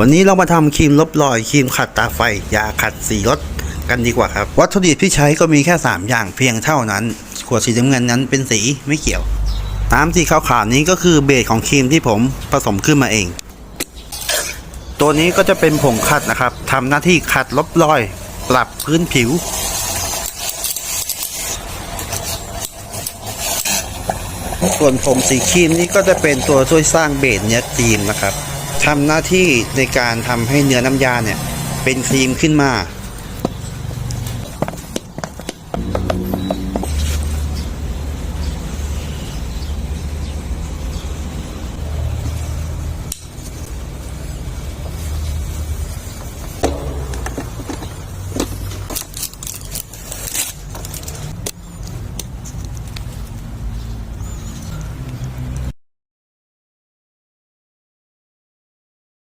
วันนี้เรามาทำครีมลบรอยครีมขัดตาไฟ ยาขัดสีรถกันดีกว่าครับ วัตถุดิบที่ใช้ก็มีแค่ 3 อย่างเพียงเท่านั้น ขวดสีน้ำเงินนั้นเป็นสีไม่เกี่ยว น้ำสีขาวๆนี้ก็คือเบสของครีมที่ผมผสมขึ้นมาเอง ตัวนี้ก็จะเป็นผงขัดนะครับทำหน้าที่ขัดลบรอย ปรับพื้นผิวส่วนผงสีครีมนี่ก็จะเป็นตัวช่วยสร้างเบสเนื้อครีมนะครับ ทำหน้าที่ในการทำให้เนื้อน้ำยาเนี่ยเป็นครีมขึ้นมา